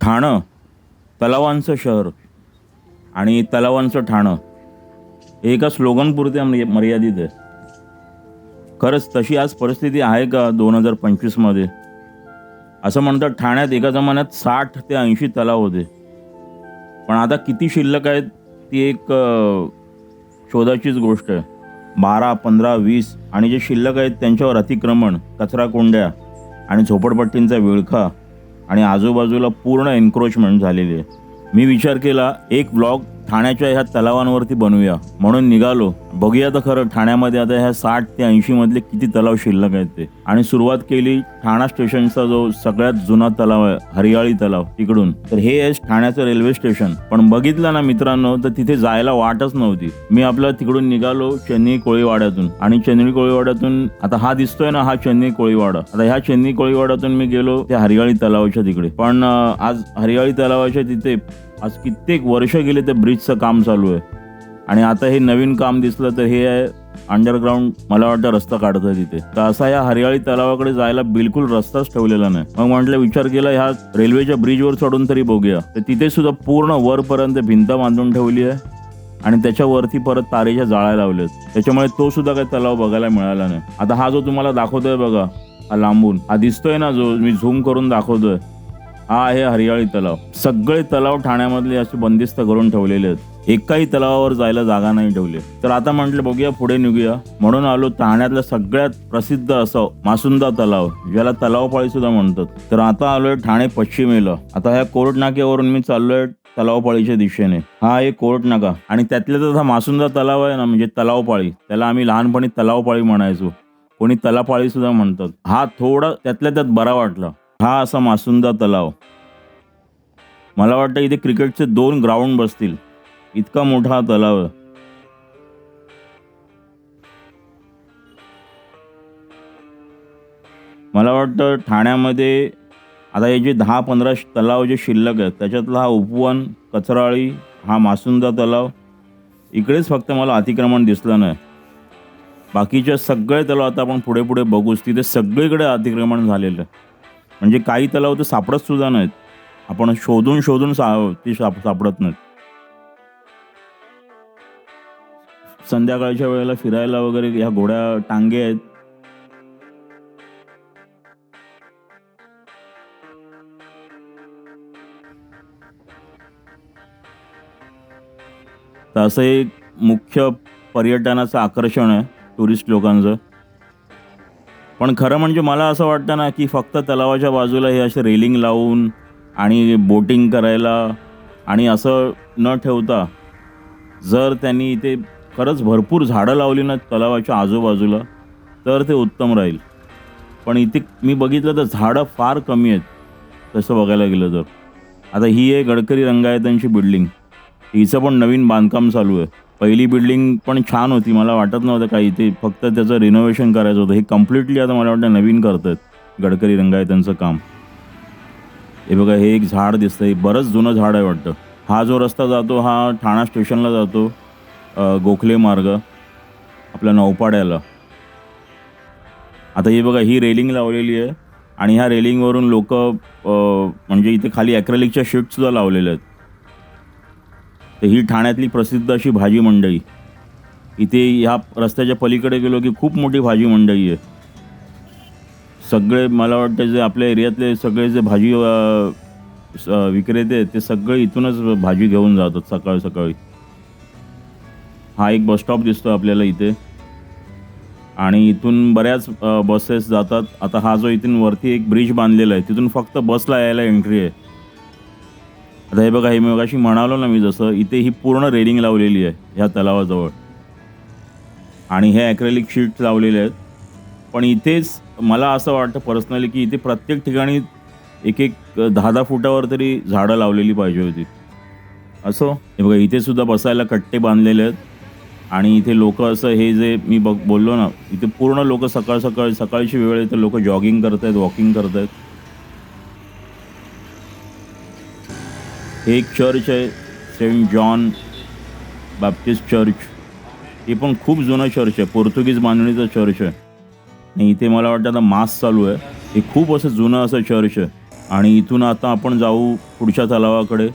ठाणं तलावांचं शहर आणि तलावांचं ठाणं हे एका स्लोगनपुरते मर्यादित आहे. खरंच तशी आज परिस्थिती आहे का दोन हजार पंचवीसमध्ये? असं म्हणतात ठाण्यात एका जमान्यात साठ ते ऐंशी तलाव होते. पण आता किती शिल्लक आहेत ती एक शोधाचीच गोष्ट आहे. बारा पंधरा वीस आणि जे शिल्लक आहेत त्यांच्यावर अतिक्रमण कचरा कोंड्या आणि झोपडपट्टींचा विळखा आणि आजूबाजूला पूर्ण एन्क्रोचमेंट झालेली आहे. मी विचार केला एक ब्लॉग ठाण्याच्या ह्या तलावांवरती बनवूया. म्हणून निघालो. बघूया तर खरं ठाण्यामध्ये आता ह्या साठ ते ऐंशी मधले किती तलाव शिल्लक आहेत ते. आणि सुरुवात केली ठाणा स्टेशनचा जो सगळ्यात जुना तलाव आहे हरियाळी तलाव तिकडून. तर हे आहे ठाण्याचं रेल्वे स्टेशन. पण बघितलं ना मित्रांनो तर तिथे जायला वाटच नव्हती. मी आपलं तिकडून निघालो चेन्नई कोळीवाड्यातून. आणि चेन्नई कोळीवाड्यातून आता हा दिसतोय ना हा चेन्नई कोळीवाडा. आता ह्या चेन्नई कोळीवाड्यातून मी गेलो त्या हरियाळी तलावाच्या तिकडे. पण आज हरियाळी तलावाच्या तिथे आज कित्येक वर्ष गेले तर ब्रिजचं काम चालू आहे. आणि आता हे नवीन काम दिसलं तर हे आहे अंडरग्राऊंड मला वाटतं रस्ता काढतोय तिथे. तर असा या हरियाळी तलावाकडे जायला बिलकुल रस्ताच ठेवलेला नाही. मग म्हटलं विचार केला ह्या रेल्वेच्या ब्रिजवर चढून तरी बघूया. तर तिथे सुद्धा पूर्ण वरपर्यंत भिंत बांधून ठेवली आहे. आणि त्याच्यावरती परत तारेच्या जाळ्या लावल्यात. त्याच्यामुळे तो सुद्धा काही तलाव बघायला मिळाला नाही. आता हा जो तुम्हाला दाखवतोय बघा हा लांबून. हा दिसतोय ना जो मी झूम करून दाखवतोय. हा आहे हरियाळी तलाव. सगळे तलाव ठाण्यामधले असे बंदिस्त करून ठेवलेले आहेत. एकाही तलावावर जायला जागा नाही ठेवली. तर आता म्हटलं बघूया पुढे निघूया. म्हणून आलो ठाण्यातलं सगळ्यात प्रसिद्ध असं मासुंदा तलाव ज्याला तलावपाळी सुद्धा म्हणतात. तर आता आलोय ठाणे पश्चिमेला. आता ह्या कोर्ट नाक्यावरून मी चाललोय तलावपाळीच्या दिशेने. हा आहे कोर्ट नाका आणि त्यातल्या तर हा मासुंदा तलाव आहे ना म्हणजे तलावपाळी. त्याला आम्ही लहानपणी तलावपाळी म्हणायचो. कोणी तलापाळी सुद्धा म्हणतात. हा थोडा त्यातल्या त्यात बरा वाटला. हा असा मासुंदा तलाव. मला वाटतं इथे क्रिकेटचे दोन ग्राउंड बसतील. इतका मोठा हा तलाव. आहे मला वाटतं ठाण्यामध्ये आता हे जे दहा पंधरा तलाव जे शिल्लक आहेत त्याच्यातला हा उपवन कचराळी हा मासुंदा तलाव इकडेच फक्त मला अतिक्रमण दिसलं नाही. बाकीच्या सगळे तलाव आता आपण पुढे पुढे बघूच तिथे सगळीकडे अतिक्रमण झालेलं आहे. म्हणजे काही तलाव तर सापडत सुद्धा नाहीत. आपण शोधून शोधून सा ती साप सापडत नाहीत. संध्याकाळच्या वेळेला फिरायला वगैरे ह्या घोड्या टांगे आहेत. तर असं एक मुख्य पर्यटनाचं आकर्षण आहे टुरिस्ट लोकांचं. पण खरं म्हणजे मला असं वाटतं ना की फक्त तलावाच्या बाजूला हे असे रेलिंग लावून आणि बोटिंग करायला आणि असं न ठेवता जर त्यांनी इथे खरंच भरपूर झाडं लावली ना तलावाच्या आजूबाजूला तर ते उत्तम राहील. पण इथे मी बघितलं तर झाडं फार कमी आहेत तसं बघायला गेलं तर. आता ही आहे गडकरी रंगायतांची बिल्डिंग हिचं पण नवीन बांधकाम चालू आहे. पहिली बिल्डिंग पण छान होती मला वाटत नव्हतं काही. इथे फक्त त्याचं रिनोव्हेशन करायचं होतं. हे कम्प्लिटली आता मला वाटतं नवीन करतात. गडकरी रंगायतांचं काम. हे बघा हे एक झाड दिसतंय. बरंच जुनं झाड आहे वाटतं. हा जो रस्ता जातो हा ठाणा स्टेशनला जातो. गोखले मार्ग. आपल्या नौपाड्याला आता हे बघा ही रेलिंग लावलेली आहे. आणि ह्या रेलिंगवरून लोक म्हणजे इथे खाली ॲक्रेलिकच्या शीटसुद्धा लावलेल्या आहेत. तर ही ठाण्यातली प्रसिद्ध अशी भाजी मंडई इथे ह्या रस्त्याच्या पलीकडे गेलो की खूप मोठी भाजी मंडई आहे. सगळे मला वाटतं जे आपल्या एरियातले सगळे जे भाजी विक्रेते ते सगळे इथूनच भाजी घेऊन जातात सकाळ सकाळी. हा एक बसस्टॉप दिसतो आपल्याला इथे. आणि इथून बऱ्याच बसेस जातात. आता हा जो इथून वरती एक ब्रिज बांधलेला आहे तिथून फक्त बसला यायला एंट्री आहे. आता हे बघा हे मी मगाशी म्हणालो ना मी जसं इथे ही पूर्ण रेलिंग लावलेली आहे ह्या तलावाजवळ. आणि हे ॲक्रेलिक शीट लावलेले आहेत. पण इथेच मला असं वाटतं पर्सनली की इथे प्रत्येक ठिकाणी एक एक दहा दहा फुटावर तरी झाडं लावलेली पाहिजे होती. असो? हे बघा इथे सुद्धा बसायला कट्टे बांधलेले आहेत. आणि इथे लोक असं हे जे मी बघ बोललो ना इथे पूर्ण लोक सकाळ सकाळ सकाळची वेळ इथे लोक जॉगिंग करत आहेत वॉकिंग करत आहेत एक चर्च आहे सेंट जॉन बाप्टिस्ट चर्च हे पण खूप जुनं चर्च आहे पोर्तुगीज बांधणीचं चर्च आहे. आणि इथे मला वाटतं आता मास चालू आहे. हे खूप असं जुनं असं चर्च आहे. आणि इथून आता आपण जाऊ पुढच्या तलावाकडे.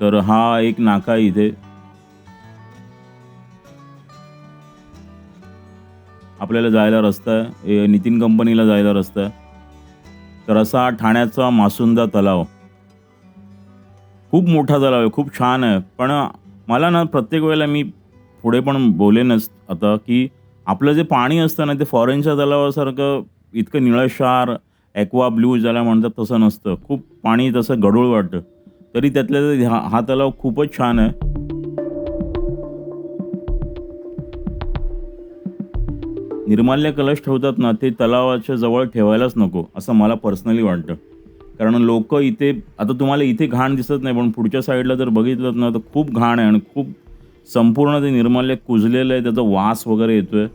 तर हा एक नाका आहे इथे. आपल्याला जायला रस्ता आहे. ए, नितीन कंपनीला जायला रस्ता आहे. तर असा ठाण्याचा मासुंदा तलाव. खूप मोठा तलाव आहे खूप छान आहे. पण मला ना प्रत्येक वेळेला मी पुढे पण बोलेनच आता की आपलं जे पाणी असतं ना ते फॉरेनच्या तलावासारखं इतकं निळशार ॲक्वा ब्ल्यू ज्याला म्हणतात तसं नसतं. खूप पाणी तसं गढूळ वाटतं. तरी त्यातल्या हा हा तलाव खूपच छान आहे. निर्माल्य कलश ठेवतात ना ते तलावाच्या जवळ ठेवायलाच नको असं मला पर्सनली वाटतं. कारण लोक इथे आता तुम्हाला इथे घाण दिसत नाही पण पुढच्या साईडला जर बघितलं ना तर खूप घाण आहे आणि खूप संपूर्ण ते निर्माल्य कुजलेलं आहे त्याचा वास वगैरे येतो आहे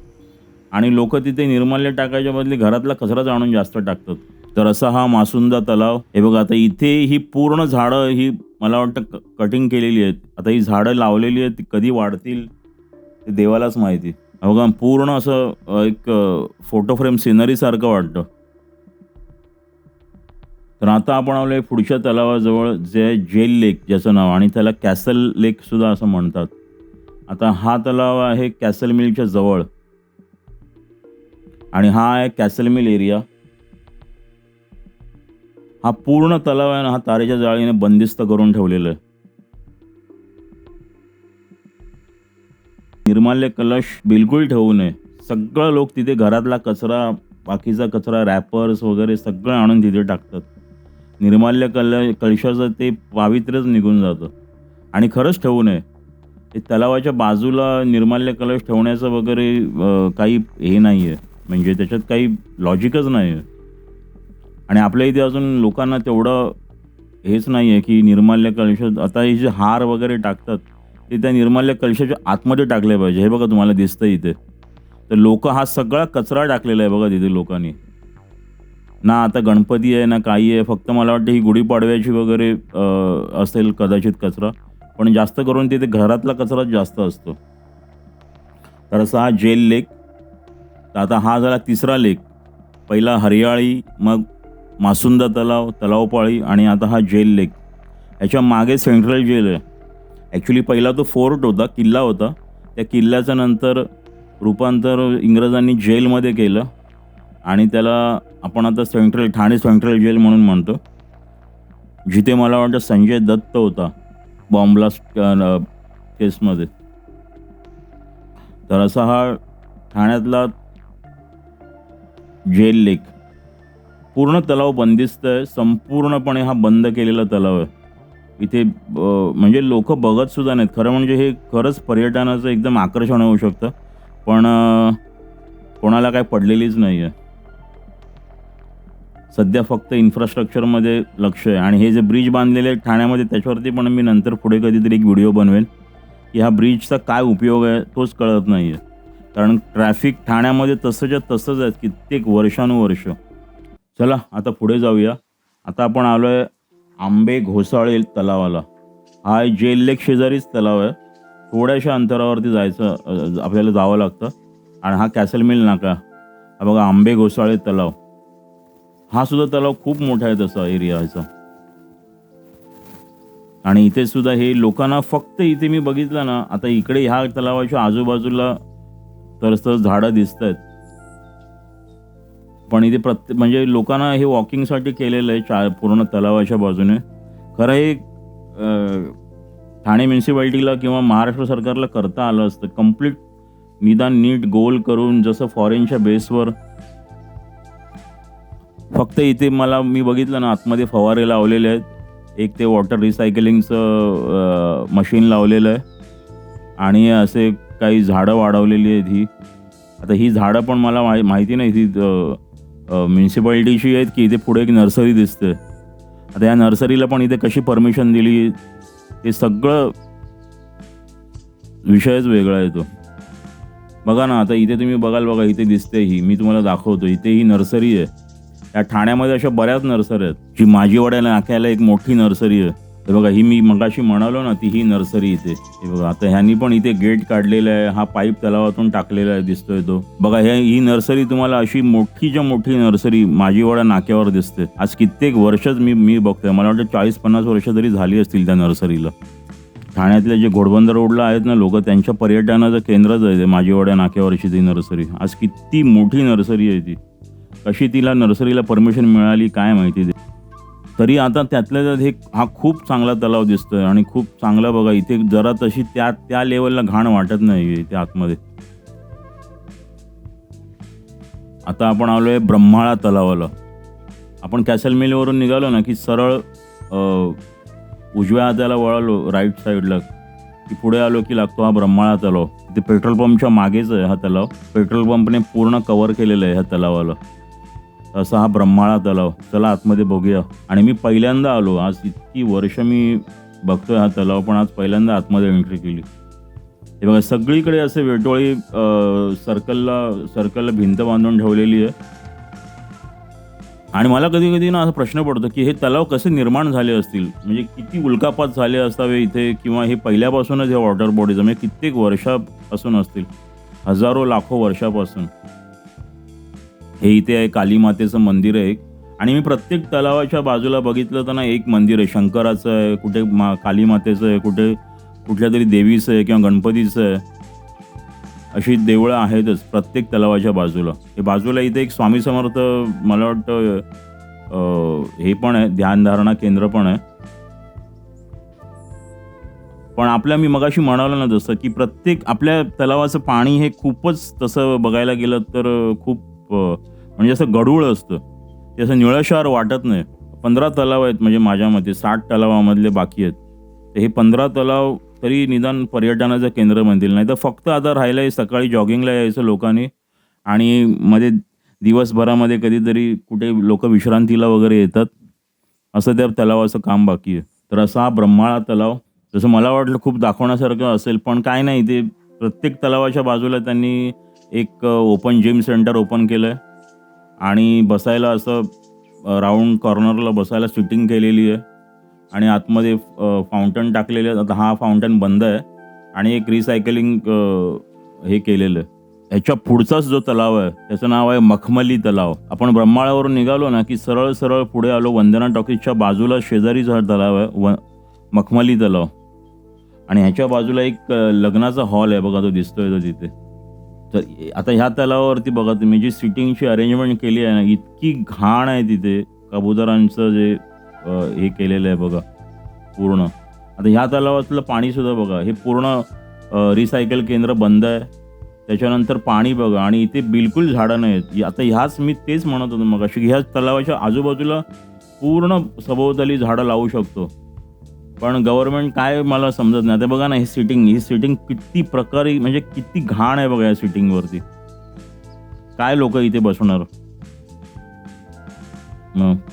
आणि लोक तिथे निर्माल्य टाकायच्या बदली घरातला कचराच आणून जास्त टाकतात. तर असा हा मासुंदा तलाव. हे बघा आता इथे ही पूर्ण झाडं ही मला वाटतं कटिंग केलेली आहेत. आता ही झाडं लावलेली आहेत ती कधी वाढतील ते देवालाच माहिती. बघा पूर्ण असं एक फोटो फ्रेम सिनरीसारखं वाटतं. तर आता आपण आलो पुढच्या तलावाजवळ जे जेल लेक ज्याचं नाव आणि त्याला कॅसल लेक सुद्धा असं म्हणतात. आता हा तलाव आहे कॅसल मिलच्या जवळ. आणि हा आहे कॅसल मिल एरिया. हा पूर्ण तलाव आहे ना हा तारेच्या जाळीने बंदिस्त करून ठेवलेला आहे. निर्माल्य कलश बिलकुल ठेवू नये. सगळं लोक तिथे घरातला कचरा बाकीचा कचरा रॅपर्स वगैरे सगळं आणून तिथे टाकतात. निर्माल्य कल कलशाचं ते पावित्र्यच निघून जातं. आणि खरंच ठेवू नये. ते तलावाच्या बाजूला निर्माल्य कलश ठेवण्याचं वगैरे काही हे नाही आहे म्हणजे त्याच्यात काही लॉजिकच नाही आहे आणि आपल्या इथे अजून लोकांना तेवढं हेच नाही आहे की निर्माल्य कलश आता हे जे हार वगैरे टाकतात ते त्या निर्माल्य कलशाच्या आतमध्ये टाकले पाहिजे. हे बघा तुम्हाला दिसतं इथे. तर लोक हा सगळा कचरा टाकलेला आहे बघा तिथे लोकांनी. ना आता गणपती आहे ना काही आहे. फक्त मला वाटतं ही गुढीपाडव्याची वगैरे असेल कदाचित कचरा. पण जास्त करून तिथे घरातला कचराच जास्त असतो. तर असा हा जेल लेक. तर आता हा झाला तिसरा लेक. पहिला हरियाळी मग मासुंदा तलाव तलावपाळी आणि आता हा जेल लेक. याच्या मागे सेंट्रल जेल आहे. ॲक्च्युली पहिला तो फोर्ट होता किल्ला होता. त्या किल्ल्याचं नंतर रूपांतर इंग्रजांनी जेलमध्ये केलं. आणि त्याला आपण आता सेंट्रल ठाणे सेंट्रल जेल म्हणून म्हणतो. जिथे मला वाटतं संजय दत्त होता बॉम्बलास्ट केसमध्ये. तर असा हा ठाण्यातला जेल लेक पूर्ण तलाव बंदिस्त आहे. संपूर्णपणे हा बंद केलेला तलाव आहे. इथे म्हणजे लोक बघत सुद्धा नाहीत. खरं म्हणजे हे खरंच पर्यटनाचं एकदम आकर्षण होऊ शकतं. पण कोणाला काय पडलेलीच नाही आहे सध्या फक्त इन्फ्रास्ट्रक्चरमध्ये लक्ष आहे. आणि हे जे ब्रिज बांधलेले आहेत ठाण्यामध्ये त्याच्यावरती पण मी नंतर पुढे कधीतरी एक व्हिडिओ बनवेन. की हा ब्रिजचा काय उपयोग आहे तोच कळत नाही आहे कारण ट्रॅफिक ठाण्यामध्ये तसंच्या तसंच आहे कित्येक वर्षानुवर्ष. चला आता पुढे जाऊया. आता आपण आलो आहे आंबे घोसाळे तलावाला. हा जेल लेक शेजारीच तलाव आहे. थोड्याशा अंतरावरती जायचं आपल्याला जावं लागतं. आणि हा कॅसल मिल नाका. हा बघा आंबे घोसाळे तलाव. हा सुद्धा तलाव खूप मोठा आहे तसा एरिया ह्याचा आणि इथे सुद्धा हे लोकांना फक्त इथे मी बघितलं ना आता इकडे ह्या तलावाच्या आजूबाजूला तर झाडं दिसत आहेत पण इथे प्रत्येक म्हणजे लोकांना हे वॉकिंगसाठी केलेलं आहे चा पूर्ण तलावाच्या बाजूने. खरं हे ठाणे म्युन्सिपॅलिटीला किंवा महाराष्ट्र सरकारला करता आलं असतं. कंप्लीट निदान नीट गोल करून जसं फॉरेनच्या बेसवर फक्त इथे मला मी बघितलं ना आतमध्ये फवारे लावलेले आहेत. एक ते वॉटर रिसायकलिंगचं मशीन लावलेलं आहे. आणि असे काही झाडं वाढवलेली आहेत ही. आता ही झाडं पण मला माहिती नाही ती म्युन्सिपाल्टीची आहेत की इथे पुढे एक नर्सरी दिसते आता या नर्सरीला पण इथे कशी परमिशन दिली हे सगळं विषयच वेगळा येतो बघा ना आता इथे तुम्ही बघाल बघा इथे दिसते ही. मी तुम्हाला दाखवतो इथे ही नर्सरी आहे. या ठाण्यामध्ये अशा बऱ्याच नर्सरी आहेत. जी माझीवाड्याला नाक्याला एक मोठी नर्सरी आहे. हे बघा ही मी मगाशी म्हणालो ना ती ही नर्सरी इथे. हे बघा आता ह्यांनी पण इथे गेट काढलेलं आहे. हा पाईप तलावातून टाकलेला आहे दिसतोय तो. बघा हे ही नर्सरी तुम्हाला अशी मोठीच्या मोठी नर्सरी माझीवाडा नाक्यावर दिसते. आज कित्येक वर्षच मी मी बघतोय. मला वाटतं चाळीस पन्नास वर्ष तरी झाली असतील त्या नर्सरीला. ठाण्यातले जे घोडबंदर रोडला आहेत ना लोक त्यांच्या पर्यटनाचं केंद्रच आहे ते माझीवाड्या नाक्यावरची ती नर्सरी. आज किती मोठी नर्सरी आहे ती. कशी तिला नर्सरीला परमिशन मिळाली काय माहिती ते. तरी आता त्यातल्या त्यात हे हा खूप चांगला तलाव दिसतोय आणि खूप चांगला बघा इथे जरा तशी त्या त्या लेवलला घाण वाटत नाही इथे आतमध्ये. आता आपण आलो आहे ब्रह्माळा तलावाला. आपण कॅसलमिलीवरून निघालो ना की सरळ उजव्या हाताला वळालो राईट साईडला की पुढे आलो की लागतो हा ब्रह्माळा तलाव. ते पेट्रोल पंपच्या मागेच आहे हा तलाव. पेट्रोल पंपने पूर्ण कव्हर केलेलं आहे ह्या तलावाला. असा हा ब्रह्माळा तलाव. चला आतमध्ये बघूया. आणि मी पहिल्यांदा आलो. आज इतकी वर्ष मी बघतोय हा तलाव पण आज पहिल्यांदा आतमध्ये एंट्री केली. हे बघा सगळीकडे असे वेटोळी सर्कलला सर्कलला भिंत बांधून ठेवलेली आहे. आणि मला कधी कधी ना असा प्रश्न पडतो की हे तलाव कसे निर्माण झाले असतील? म्हणजे किती उल्कापात झाले असावे इथे? किंवा हे पहिल्यापासूनच हे वॉटर बॉडीज म्हणजे कित्येक वर्षापासून असतील? हजारो लाखो वर्षापासून. हे इथे आहे काली मातेचं मंदिर आहे एक. आणि मी प्रत्येक तलावाच्या बाजूला बघितलं तर ना एक मंदिर आहे. शंकराचं आहे कुठे मा काली मातेचं आहे कुठे कुठल्या तरी देवीचं आहे किंवा गणपतीचं आहे. अशी देवळं आहेतच प्रत्येक तलावाच्या बाजूला. हे बाजूला इथे एक स्वामी समर्थ मला वाटतं हे पण आहे ध्यानधारणा केंद्र पण आहे. पण आपल्या मी मगाशी म्हणालो ना जसं की प्रत्येक आपल्या तलावाचं पाणी हे खूपच तसं बघायला गेलं तर खूप म्हणजे असं गढूळ असतं. ते असं निळशार वाटत नाही. पंधरा तलाव आहेत म्हणजे माझ्या मते साठ तलावामधले बाकी आहेत. तर हे पंधरा तलाव तरी निदान पर्यटनाचं केंद्र म्हणतील नाही तर फक्त आता राहिलं आहे सकाळी जॉगिंगला यायचं लोकांनी. आणि मध्ये दिवसभरामध्ये कधीतरी कुठे लोक विश्रांतीला वगैरे येतात. असं त्या तलावाचं काम बाकी आहे. तर असा हा ब्रह्माळा तलाव जसं मला वाटलं खूप दाखवण्यासारखं असेल पण काय नाही ते प्रत्येक तलावाच्या बाजूला त्यांनी एक ओपन जिम सेंटर ओपन केलं आहे आणि बसायला असं राऊंड कॉर्नरला बसायला सिटिंग केलेली आहे. आणि आतमध्ये फाउंटन टाकलेले आता हा फाउंटन बंद आहे. आणि एक रिसायकलिंग हे केलेलं आहे. ह्याच्या पुढचाच जो तलाव आहे त्याचं नाव आहे मखमली तलाव. आपण ब्रह्माळावरून निघालो ना की सरळ सरळ पुढे आलो वंदना टॉकीजच्या बाजूला शेजारीच हा तलाव आहे व मखमली तलाव. आणि ह्याच्या बाजूला एक लग्नाचा हॉल आहे. बघा तो दिसतोय तो तिथे. तर आता ह्या तलावावरती बघा तुम्ही जी सिटिंगची अरेंजमेंट केली आहे ना इतकी घाण आहे तिथे. कबुतरांचं जे हे केलेलं आहे बघा पूर्ण. आता ह्या तलावातलं पाणीसुद्धा बघा हे पूर्ण रिसायकल केंद्र बंद आहे. त्याच्यानंतर पाणी बघा आणि इथे बिलकुल झाडं नाहीत. आता ह्याच मी तेच म्हणत होतो मग अशी ह्या तलावाच्या आजूबाजूला पूर्ण सभोवताली झाडं लावू शकतो. पण गव्हर्नमेंट काय मला समजत नाही. आता बघा ना ही सिटिंग ही सिटिंग किती प्रकारे म्हणजे किती घाण आहे बघा या सिटिंगवरती काय लोक इथे बसणार?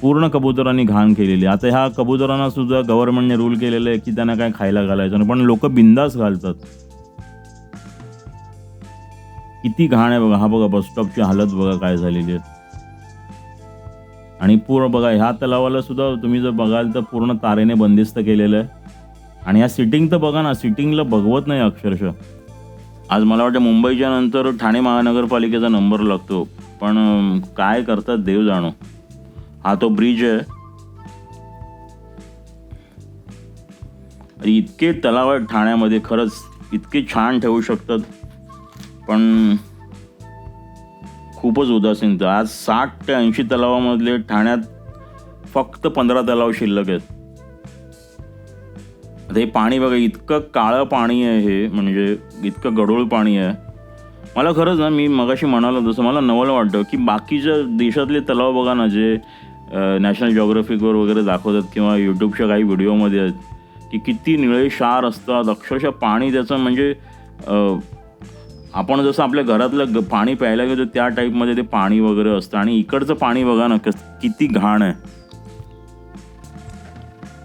पूर्ण कबुतरांनी घाण केलेली. आहे. आता ह्या कबुतरांना सुद्धा गव्हर्नमेंटने रूल केलेलं आहे की त्यांना काय खायला घालायचं नाही. पण लोक बिंदास घालतात. किती घाण आहे बघा. हा बघा बस स्टॉपची हालत बघा काय झालेली आहे. आणि पूर्ण बघा ह्या तलावाला सुद्धा तुम्ही जर बघाल तर पूर्ण तारेने बंदिस्त केलेलं आहे. आणि ह्या सिटिंग तर बघा ना सिटिंगला बघवत नाही अक्षरशः. आज मला वाटतं मुंबईच्या नंतर ठाणे महानगरपालिकेचा नंबर लागतो. पण काय करतात देव जाणो. हा तो ब्रिज आहे. इतके तलाव ठाण्यामध्ये खरंच इतके छान ठेवू शकतात. पण खूपच उदासीनता आज साठ ते ऐंशी तलावामधले ठाण्यात फक्त पंधरा तलाव शिल्लक आहेत. आता हे पाणी बघा इतकं काळं पाणी आहे हे म्हणजे इतकं गढूळ पाणी आहे. मला खरंच ना मी मगाशी म्हणालो तसं मला नवल वाटतं की बाकीच्या देशातले तलाव बघा ना जे नॅशनल जॉग्राफिकवर वगैरे दाखवतात किंवा यूट्यूबच्या काही व्हिडिओमध्ये आहेत की किती निळे क्षार असतात अक्षरशः पाणी त्याचं म्हणजे आपण जसं आपल्या घरातलं ग- पाणी प्यायला गेलो त्या टाईपमध्ये ते पाणी वगैरे असतं. आणि इकडचं पाणी बघा ना कस किती घाण आहे.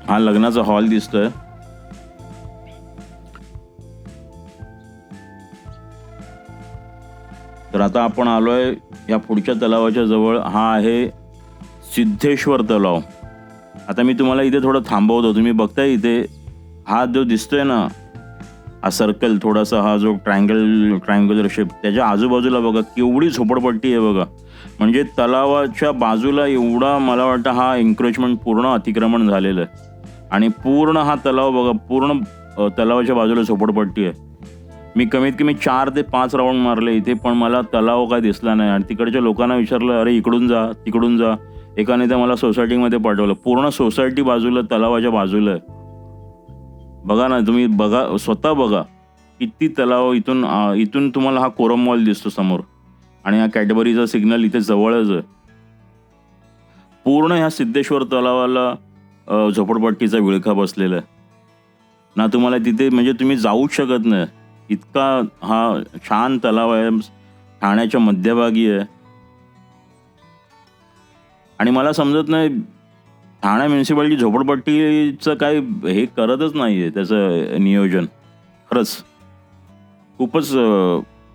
हा लग्नाचा हॉल दिसतोय. तर आता आपण आलोय या पुढच्या तलावाच्या जवळ. हा आहे सिद्धेश्वर तलाव. आता मी तुम्हाला इथे थोडं थांबवतो. तुम्ही बघताय इथे. हा जो दिसतोय ना हा सर्कल थोडासा हा जो ट्रँगल ट्रायंग्युलर शेप त्याच्या आजूबाजूला बघा केवढी झोपडपट्टी आहे बघा. म्हणजे तलावाच्या बाजूला एवढा मला वाटतं हा एन्क्रोचमेंट पूर्ण अतिक्रमण झालेलं आहे. आणि पूर्ण हा तलाव बघा पूर्ण तलावाच्या बाजूला झोपडपट्टी आहे. मी कमीत कमी चार ते पाच राऊंड मारले इथे पण मला तलाव काय दिसला नाही. आणि तिकडच्या लोकांना विचारलं अरे इकडून जा तिकडून जा. एकाने तर मला सोसायटीमध्ये पाठवलं. पूर्ण सोसायटी बाजूला तलावाच्या बाजूला आहे. बघा ना तुम्ही बघा स्वतः बघा किती तलाव इथून इथून तुम्हाला हा कोरम मॉल दिसतो समोर. आणि हा कॅडबरीचा सिग्नल इथे जवळच आहे. पूर्ण ह्या सिद्धेश्वर तलावाला झोपडपट्टीचा विळखा बसलेला आहे. ना तुम्हाला तिथे म्हणजे तुम्ही जाऊच शकत नाही. इतका हा छान तलाव आहे ठाण्याच्या मध्यभागी आहे. आणि मला समजत नाही ठाणे म्युन्सिपालिटी झोपडपट्टीचं काय हे करतच नाही आहे त्याचं नियोजन. खरंच. खूपच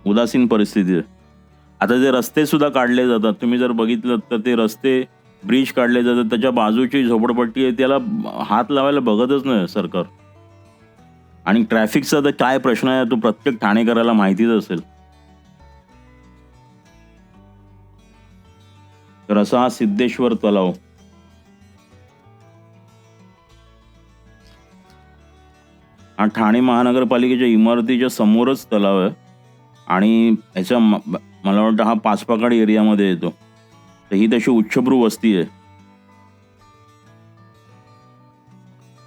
उदासीन परिस्थिती आहे. आता जे रस्ते सुद्धा काढले जातात. तुम्ही जर बघितलं तर ते रस्ते ब्रिज काढले जातात. त्याच्या बाजूची झोपडपट्टी आहे त्याला हात लावायला बघतच नाही सरकार. आणि ट्रॅफिकचा तर काय प्रश्न आहे तो प्रत्येक ठाणेकराला माहितीच असेल. तर असा हा सिद्धेश्वर तलाव. हा ठाणे महानगरपालिकेच्या इमारतीच्या समोरच तलाव आहे. आणि ह्याच्या म- मला वाटतं हा पाचपाकाड एरियामध्ये येतो. तर ही तशी उच्चभ्रू वस्ती आहे.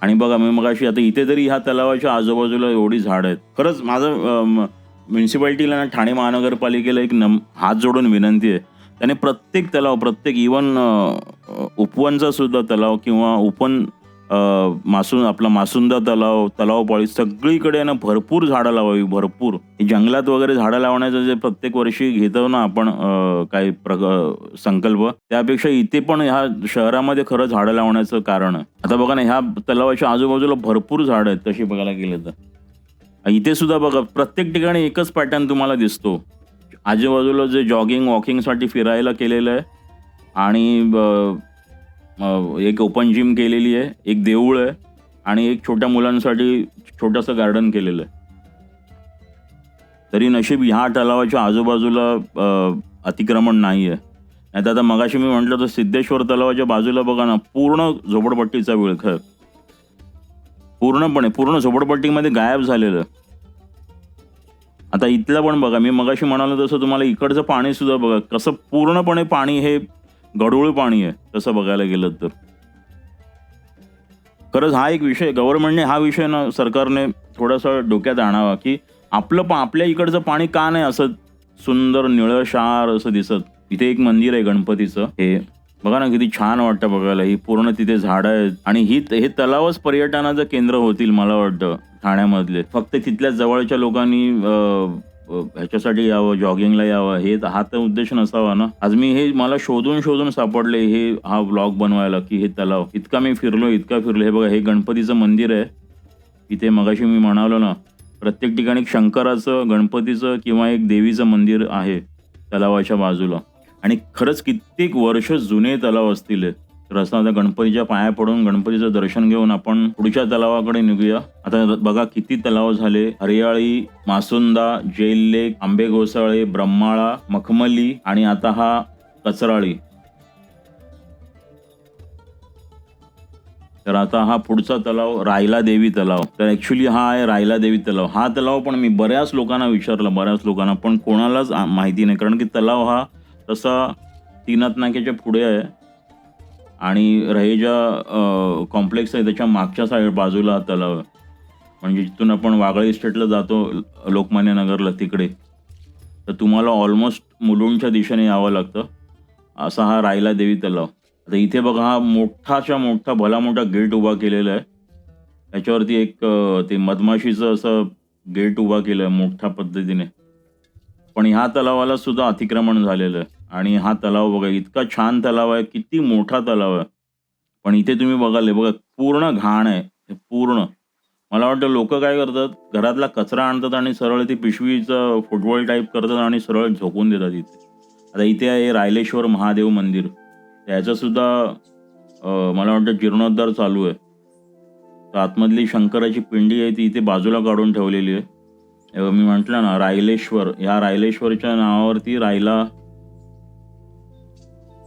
आणि बघा मी मगाशी आता इथे तरी ह्या तलावाच्या आजूबाजूला एवढी झाड आहेत. खरंच माझं म्युन्सिपॅलिटीला ना ठाणे महानगरपालिकेला एक नम हात जोडून विनंती आहे. त्याने प्रत्येक तलाव प्रत्येक इवन उपवनचा सुद्धा तलाव किंवा उपवन मासून आपला मासुंदा तलाव तलाव पाळी सगळीकडे ना भरपूर झाडं लावावी भरपूर. जंगलात वगैरे झाडं लावण्याचं जे प्रत्येक वर्षी घेतो ना आपण काही प्रग संकल्प त्यापेक्षा इथे पण ह्या शहरामध्ये खरं झाडं लावण्याचं कारण आहे. आता बघा ना ह्या तलावाच्या आजूबाजूला भरपूर झाडं आहेत तशी बघायला गेले तर. इथे सुद्धा बघा प्रत्येक ठिकाणी एकच पॅटर्न तुम्हाला दिसतो. आजूबाजूला जे जॉगिंग वॉकिंगसाठी फिरायला केलेलं आहे. आणि एक ओपन जिम केलेली आहे एक देऊळ आहे आणि एक छोट्या मुलांसाठी छोटंसं गार्डन केलेलं आहे. तरी नशीब ह्या तलावाच्या आजूबाजूला अतिक्रमण नाही आहे नाही तर आता मगाशी मी म्हटलं तर सिद्धेश्वर तलावाच्या बाजूला बघा ना पूर्ण झोपडपट्टीचा विळखा पूर्णपणे पूर्ण झोपडपट्टीमध्ये गायब झालेलं. आता इथलं पण बघा मी मगाशी म्हणालो तसं तुम्हाला इकडचं पाणीसुद्धा बघा कसं पूर्णपणे पाणी हे गढूळ पाणी आहे तसं बघायला गेलं तर. खरंच हा एक विषय गव्हर्नमेंटने हा विषय ना सरकारने थोडासा डोक्यात आणावा की आपलं पा आपल्या इकडचं पाणी का नाही असं सुंदर निळं शार असं दिसत. इथे एक मंदिर आहे गणपतीचं. हे बघा ना किती छान वाटतं बघायला. ही पूर्ण तिथे झाडं आहेत. आणि ही हे तलावच पर्यटनाचं केंद्र होतील मला वाटतं ठाण्यामधले. फक्त तिथल्या जवळच्या लोकांनी ह्याच्यासाठी यावं जॉगिंगला यावं हे हा तर उद्देश नसावा ना. आज मी हे मला शोधून शोधून सापडले हे हा ब्लॉग बनवायला की हे तलाव इतका मी फिरलो इतका फिरलो. हे बघा हे गणपतीचं मंदिर आहे. इथे मगाशी मी म्हणालो ना प्रत्येक ठिकाणी शंकराचं गणपतीचं किंवा एक देवीचं मंदिर आहे तलावाच्या बाजूला. आणि खरंच कित्येक वर्ष जुने तलाव असतील तर असं आता गणपतीच्या पाया पडून गणपतीचं दर्शन घेऊन आपण पुढच्या तलावाकडे निघूया. आता बघा किती तलाव झाले. हरियाळी मासुंदा जेल लेक आंबे घोसाळे ब्रह्माळा मखमली आणि आता हा कचराळी. तर आता हा पुढचा तलाव रायला देवी तलाव. तर ऍक्च्युली हा आहे रायला देवी तलाव. हा तलाव पण मी बऱ्याच लोकांना विचारलं. बऱ्याच लोकांना पण कोणालाच माहिती नाही. कारण की तलाव हा तसा तीनाथ नाक्याच्या पुढे आहे. आणि रहेजा कॉम्प्लेक्स आहे त्याच्या मागच्या साईड बाजूला हा तलाव. आहे म्हणजे जिथून आपण वागळे इस्टेटला जातो लोकमान्य नगरला तिकडे. तर तुम्हाला ऑलमोस्ट मुलुंडच्या दिशेने यावं लागतं. असा हा रायला देवी तलाव. आता इथे बघा हा मोठाच्या मोठा भला मोठा गेट उभा केलेला आहे. त्याच्यावरती एक ते मधमाशीचं असं गेट उभा केलं आहे मोठ्या पद्धतीने. पण ह्या तलावाला सुद्धा अतिक्रमण झालेलं आहे. आणि हा तलाव बघा इतका छान तलाव आहे किती मोठा तलाव आहे. पण इथे तुम्ही बघाल बघा पूर्ण घाण आहे हे पूर्ण. मला वाटतं लोक काय करतात घरातला कचरा आणतात आणि सरळ ती पिशवीचं फुटबॉल टाईप करतात आणि सरळ झोपून देतात इथे. आता इथे आहे रायलेश्वर महादेव मंदिर. त्याचंसुद्धा मला वाटतं जीर्णोद्धार चालू आहे. तर आतमधली शंकराची पिंडी आहे ती इथे बाजूला काढून ठेवलेली आहे. मी म्हटलं ना रायलेश्वर ह्या रायलेश्वरच्या नावावरती रायला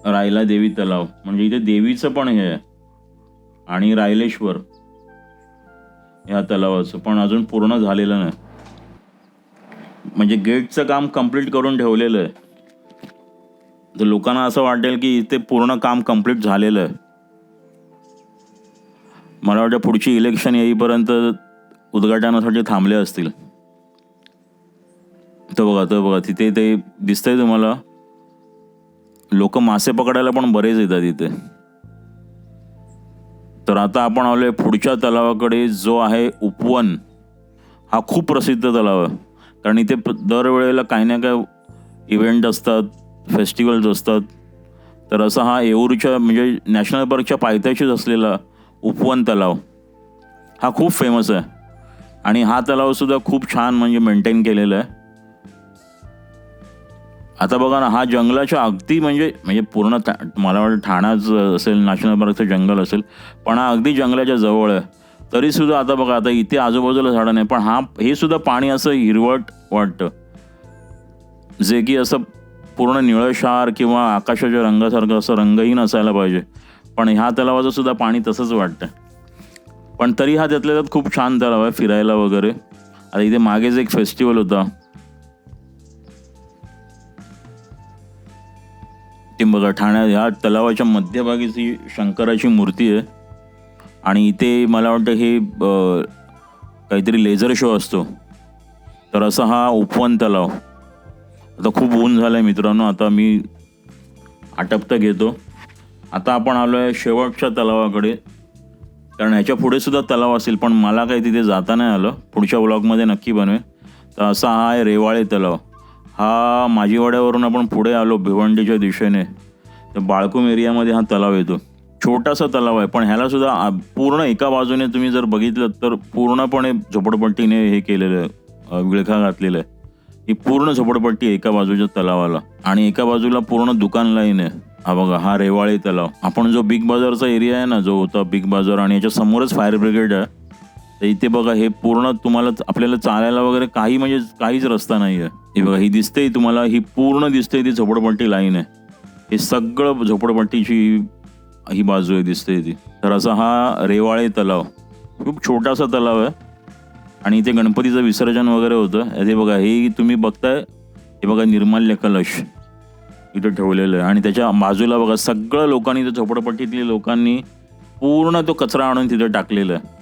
रायला देवी तलाव. म्हणजे इथे देवीचं पण हे आहे. आणि रायलेश्वर ह्या तलावाचं. पण अजून पूर्ण झालेलं नाही. म्हणजे गेटचं काम कंप्लीट करून ठेवलेलं आहे. तर लोकांना असं वाटेल की इथे पूर्ण काम कंप्लीट झालेलं आहे. मला वाटतं पुढची इलेक्शन येईपर्यंत उद्घाटनासाठी थांबले असतील. तर बघा तर बघा तिथे ते दिसतंय तुम्हाला. लोक मासे पकडायला पण बरेच येतात इथे. तर आता आपण आलो आहे पुढच्या तलावाकडे जो आहे उपवन. हा खूप प्रसिद्ध तलाव आहे. कारण इथे दरवेळेला काही ना काही इव्हेंट असतात फेस्टिवल्स असतात. तर असा हा येऊरच्या म्हणजे नॅशनल पार्कच्या पायथ्याशीच असलेला उपवन तलाव. हा खूप फेमस आहे. आणि हा तलावसुद्धा खूप छान म्हणजे मेंटेन केलेला आहे. आता बघा ना हा जंगलाच्या अगदी म्हणजे म्हणजे पूर्ण मला वाटतं ठाणाच असेल नॅशनल पार्कचं जंगल असेल पण हा अगदी जंगलाच्या जवळ आहे. तरी सुद्धा आता बघा आता इथे आजूबाजूला झाडं नाही पण हा हे सुद्धा पाणी असं हिरवट वाटतं. जे की असं पूर्ण निळशार किंवा आकाशाच्या रंगासारखं असं रंगहीन असायला पाहिजे. पण ह्या तलावाचं सुद्धा पाणी तसंच वाटतं. पण तरी हा त्यातल्या त्यात खूप छान तलाव आहे फिरायला वगैरे. आता इथे मागेच एक फेस्टिवल होता. ते बघा ठाण्यात ह्या तलावाच्या मध्यभागीच ही शंकराची मूर्ती आहे. आणि इथे मला वाटतं हे काहीतरी लेझर शो असतो. तर असा हा उपवन तलाव. आता खूप ऊन झालं आहे मित्रांनो आता मी आटपतं घेतो. आता आपण आलो आहे शेवटच्या तलावाकडे. कारण ह्याच्या पुढे सुद्धा तलाव असेल पण मला काही तिथे जाता नाही आलं. पुढच्या ब्लॉगमध्ये नक्की बनवे तर असा हा आहे रेवाळे तलाव. हा माजीवाड्यावरून आपण पुढे आलो भिवंडीच्या दिशेने. तर बाळकुम एरियामध्ये हा तलाव येतो. छोटासा तलाव आहे पण ह्याला सुद्धा पूर्ण एका बाजूने तुम्ही जर बघितलं तर पूर्णपणे झोपडपट्टीने हे केलेलं आहे विळखा घातलेलं आहे. ही पूर्ण झोपडपट्टी एका बाजूच्या तलावाला. आणि एका बाजूला पूर्ण दुकान लाईन आहे. हा बघा हा रेवाळी तलाव. आपण जो बिग बाजारचा एरिया आहे ना जो होता बिग बाजार आणि याच्या समोरच फायर ब्रिगेड आहे तर इथे बघा हे पूर्ण तुम्हाला आपल्याला चालायला वगैरे काही म्हणजे काहीच रस्ता नाही आहे हे बघा ही दिसते तुम्हाला ही पूर्ण दिसते ती झोपडपट्टी लाईन आहे. हे सगळं झोपडपट्टीची ही बाजू आहे दिसते ती. तर असा हा रेवाळे तलाव. खूप छोटासा तलाव आहे. आणि इथे गणपतीचं विसर्जन वगैरे होतं. हे बघा हे तुम्ही बघताय हे बघा निर्माल्य कलश इथं ठेवलेलं आहे. आणि त्याच्या बाजूला बघा सगळं लोकांनी त्या झोपडपट्टीतल्या लोकांनी पूर्ण तो कचरा आणून तिथं टाकलेला आहे.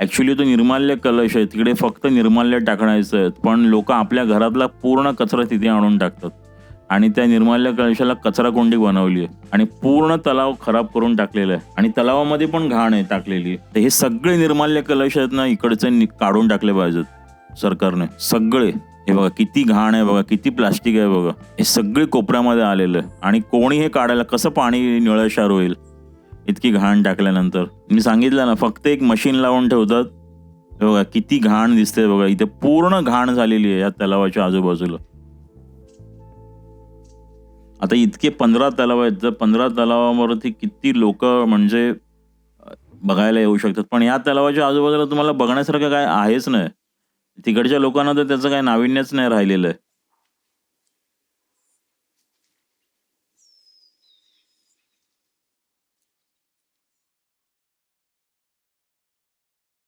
ॲक्च्युली तो निर्माल्य कलश आहे. तिकडे फक्त निर्माल्य टाकण्याचं आहे. पण लोक आपल्या घरातला पूर्ण कचरा तिथे आणून टाकतात. आणि त्या निर्माल्य कलशाला कचरा कोंडी बनवली आहे. आणि पूर्ण तलाव खराब करून टाकलेला आहे. आणि तलावामध्ये पण घाण आहे टाकलेली तर हे सगळे निर्माल्य कलश आहेत ना इकडचे काढून टाकले पाहिजेत सरकारने. सगळे. हे बघा किती घाण आहे बघा किती प्लास्टिक आहे बघा. हे सगळे कोपऱ्यामध्ये आलेलं आहे. आणि कोणी हे काढायला कसं पाणी निळशार होईल? इतकी घाण टाकल्यानंतर. मी सांगितलं ना फक्त एक मशीन लावून ठेवतात. बघा किती घाण दिसते बघा. इथे पूर्ण घाण झालेली आहे या तलावाच्या आजूबाजूला. आता इतके पंधरा तलाव आहेत. तर पंधरा तलावावरती किती लोक म्हणजे बघायला येऊ शकतात. पण या तलावाच्या आजूबाजूला तुम्हाला बघण्यासारखं काय आहेच नाही. तिकडच्या लोकांना तर त्याचं काही नाविन्यच नाही राहिलेलं आहे.